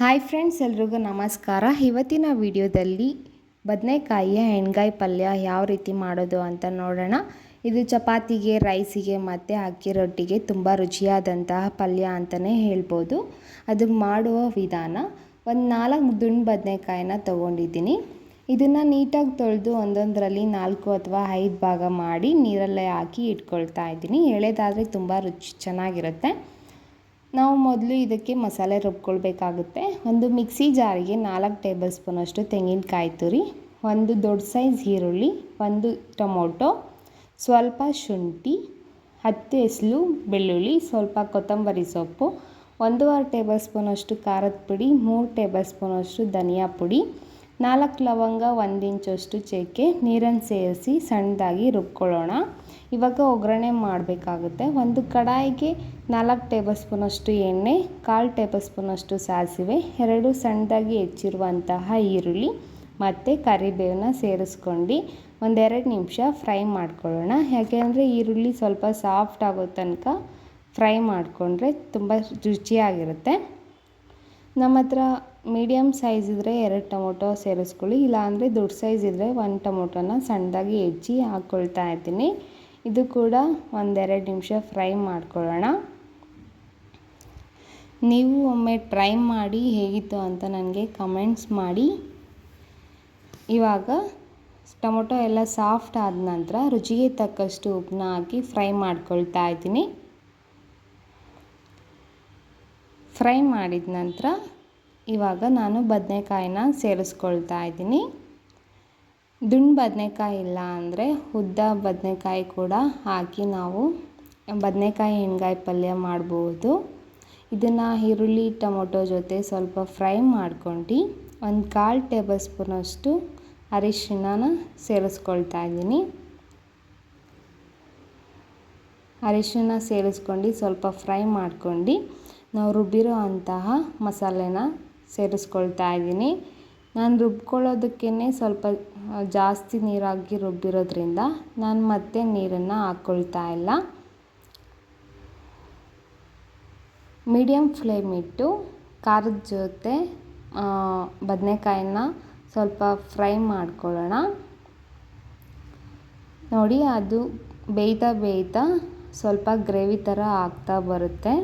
Hi friends, ಎಲ್ರಿಗೂ ನಮಸ್ಕಾರ. ಇವತ್ತಿನ ವಿಡಿಯೋದಲ್ಲಿ ಬದನೆಕಾಯಿಯ ಎಣ್ಗಾಯಿ ಪಲ್ಯ ಯಾವ ರೀತಿ ಮಾಡೋದು ಅಂತ ನೋಡೋಣ. ಇದು ಚಪಾತಿಗೆ, ರೈಸಿಗೆ ಮತ್ತು ಅಕ್ಕಿ ರೊಟ್ಟಿಗೆ ತುಂಬ ರುಚಿಯಾದಂತಹ ಪಲ್ಯ ಅಂತಲೇ ಹೇಳ್ಬೋದು. ಅದು ಮಾಡುವ ವಿಧಾನ, ಒಂದು ನಾಲ್ಕು ದುಂಡು ಬದನೆಕಾಯಿನ ತೊಗೊಂಡಿದ್ದೀನಿ. ಇದನ್ನು ನೀಟಾಗಿ ತೊಳೆದು ಒಂದೊಂದರಲ್ಲಿ ನಾಲ್ಕು ಅಥವಾ ಐದು ಭಾಗ ಮಾಡಿ ನೀರಲ್ಲೇ ಹಾಕಿ ಇಟ್ಕೊಳ್ತಾ ಇದ್ದೀನಿ. ಎಳೆದಾದರೆ ತುಂಬ ರುಚಿ ಚೆನ್ನಾಗಿರುತ್ತೆ. ನಾವು ಮೊದಲು ಇದಕ್ಕೆ ಮಸಾಲೆ ರುಬ್ಕೊಳ್ಬೇಕಾಗುತ್ತೆ. ಒಂದು ಮಿಕ್ಸಿ ಜಾರಿಗೆ ನಾಲ್ಕು ಟೇಬಲ್ ಸ್ಪೂನಷ್ಟು ತೆಂಗಿನಕಾಯಿ ತುರಿ, ಒಂದು ದೊಡ್ಡ ಸೈಜ್ ಈರುಳ್ಳಿ, ಒಂದು ಟೊಮೊಟೊ, ಸ್ವಲ್ಪ ಶುಂಠಿ, ಹತ್ತು ಎಸಲು ಬೆಳ್ಳುಳ್ಳಿ, ಸ್ವಲ್ಪ ಕೊತ್ತಂಬರಿ ಸೊಪ್ಪು, ಒಂದೂವರೆ ಟೇಬಲ್ ಸ್ಪೂನಷ್ಟು ಖಾರದ ಪುಡಿ, ಮೂರು ಟೇಬಲ್ ಸ್ಪೂನಷ್ಟು ಧನಿಯಾ ಪುಡಿ ನಾಲ್ಕು ಲವಂಗ, ಒಂದು ಇಂಚಷ್ಟು ಚೇಕೆ, ನೀರನ್ನು ಸೇರಿಸಿ ಸಣ್ಣದಾಗಿ ರುಬ್ಕೊಳ್ಳೋಣ. ಇವಾಗ ಒಗ್ಗರಣೆ ಮಾಡಬೇಕಾಗುತ್ತೆ. ಒಂದು ಕಡಾಯಿಗೆ ನಾಲ್ಕು ಟೇಬಲ್ ಸ್ಪೂನಷ್ಟು ಎಣ್ಣೆ, ಕಾಲು ಟೇಬಲ್ ಸ್ಪೂನಷ್ಟು ಸಾಸಿವೆ, ಎರಡು ಸಣ್ಣದಾಗಿ ಹೆಚ್ಚಿರುವಂತಹ ಈರುಳ್ಳಿ ಮತ್ತು ಕರಿಬೇವನ್ನ ಸೇರಿಸ್ಕೊಂಡು ಒಂದೆರಡು ನಿಮಿಷ ಫ್ರೈ ಮಾಡ್ಕೊಳ್ಳೋಣ. ಯಾಕೆಂದರೆ ಈರುಳ್ಳಿ ಸ್ವಲ್ಪ ಸಾಫ್ಟ್ ಆಗೋ ತನಕ ಫ್ರೈ ಮಾಡಿಕೊಂಡ್ರೆ ತುಂಬ ರುಚಿಯಾಗಿರುತ್ತೆ. ನಮ್ಮ ಹತ್ರ ಮೀಡಿಯಮ್ ಸೈಜ್ ಇದ್ದರೆ ಎರಡು ಟೊಮೊಟೊ ಸೇರಿಸ್ಕೊಳ್ಳಿ, ಇಲ್ಲಾಂದರೆ ದೊಡ್ಡ ಸೈಜ್ ಇದ್ದರೆ ಒಂದು ಟೊಮೊಟೊನ ಸಣ್ಣದಾಗಿ ಹೆಚ್ಚಿ ಹಾಕ್ಕೊಳ್ತಾ ಇದ್ದೀನಿ ಇದು ಕೂಡ ಒಂದೆರಡು ನಿಮಿಷ ಫ್ರೈ ಮಾಡ್ಕೊಳ್ಳೋಣ. ನೀವು ಒಮ್ಮೆ ಟ್ರೈ ಮಾಡಿ ಹೇಗಿತ್ತು ಅಂತ ನನಗೆ ಕಮೆಂಟ್ಸ್ ಮಾಡಿ. ಇವಾಗ ಟೊಮೊಟೊ ಎಲ್ಲ ಸಾಫ್ಟ್ ಆದ ನಂತರ ರುಚಿಗೆ ತಕ್ಕಷ್ಟು ಉಪ್ಪನ್ನ ಹಾಕಿ ಫ್ರೈ ಮಾಡ್ಕೊಳ್ತಾ ಇದ್ದೀನಿ ಫ್ರೈ ಮಾಡಿದ ನಂತರ ಇವಾಗ ನಾನು ಬದನೆಕಾಯಿನ ಸೇರಿಸ್ಕೊಳ್ತಾ ಇದ್ದೀನಿ. ದುಂಡು ಬದನೆಕಾಯಿ ಇಲ್ಲ ಅಂದರೆ ಉದ್ದ ಬದನೆಕಾಯಿ ಕೂಡ ಹಾಕಿ ನಾವು ಬದನೆಕಾಯಿ ಎಣ್ಗಾಯಿ ಪಲ್ಯ ಮಾಡ್ಬೋದು. ಇದನ್ನು ಈರುಳ್ಳಿ, ಟೊಮೊಟೊ ಜೊತೆ ಸ್ವಲ್ಪ ಫ್ರೈ ಮಾಡ್ಕೊಂಡು ಒಂದು ಕಾಲು ಟೇಬಲ್ ಸ್ಪೂನಷ್ಟು ಅರಿಶಿನನ ಸೇರಿಸ್ಕೊಳ್ತಾ ಇದ್ದೀನಿ. ಅರಿಶಿಣ ಸೇರಿಸ್ಕೊಂಡು ಸ್ವಲ್ಪ ಫ್ರೈ ಮಾಡ್ಕೊಂಡು ನಾವು ರುಬ್ಬಿರೋ ಅಂತಹ ಮಸಾಲೆನ ಸೇರಿಸ್ಕೊಳ್ತಾ ಇದ್ದೀನಿ. ನಾನು ರುಬ್ಕೊಳ್ಳೋದಕ್ಕೇ ಸ್ವಲ್ಪ ಜಾಸ್ತಿ ನೀರಾಗಿ ರುಬ್ಬಿರೋದ್ರಿಂದ ನಾನು ಮತ್ತೆ ನೀರನ್ನು ಹಾಕ್ಕೊಳ್ತಾ ಇಲ್ಲ. ಮೀಡಿಯಮ್ ಫ್ಲೇಮ್ ಇಟ್ಟು ಖಾರದ ಜೊತೆ ಬದನೆಕಾಯನ್ನ ಸ್ವಲ್ಪ ಫ್ರೈ ಮಾಡ್ಕೊಳ್ಳೋಣ. ನೋಡಿ ಅದು ಬೇಯ್ತಾ ಬೇಯ್ತಾ ಸ್ವಲ್ಪ ಗ್ರೇವಿ ಥರ ಆಗ್ತಾ ಬರುತ್ತೆ.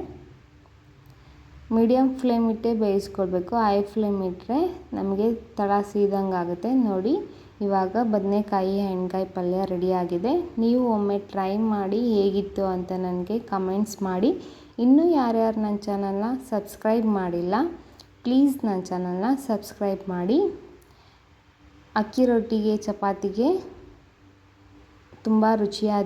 ಮೀಡಿಯಮ್ ಫ್ಲೇಮ್ ಇಟ್ಟೆ ಬೇಯಿಸ್ಕೊಳ್ಬೇಕು. ಹೈ ಫ್ಲೇಮ್ ಇಟ್ಟರೆ ನಮಗೆ ತಡ ಸೀದಂಗೆ ಆಗುತ್ತೆ. ನೋಡಿ, ಇವಾಗ ಬದನೆಕಾಯಿ, ಎಣ್ಗಾಯಿ ಪಲ್ಯ ರೆಡಿಯಾಗಿದೆ ನೀವು ಒಮ್ಮೆ ಟ್ರೈ ಮಾಡಿ ಹೇಗಿತ್ತು ಅಂತ ನನಗೆ ಕಮೆಂಟ್ಸ್ ಮಾಡಿ. ಇನ್ನೂ ಯಾರ್ಯಾರು ನನ್ನ ಚಾನಲ್ನ ಸಬ್ಸ್ಕ್ರೈಬ್ ಮಾಡಿಲ್ಲ ಪ್ಲೀಸ್ ನನ್ನ ಚಾನಲ್ನ ಸಬ್ಸ್ಕ್ರೈಬ್ ಮಾಡಿ. ಅಕ್ಕಿ ರೊಟ್ಟಿಗೆ, ಚಪಾತಿಗೆ ತುಂಬ ರುಚಿಯಾದ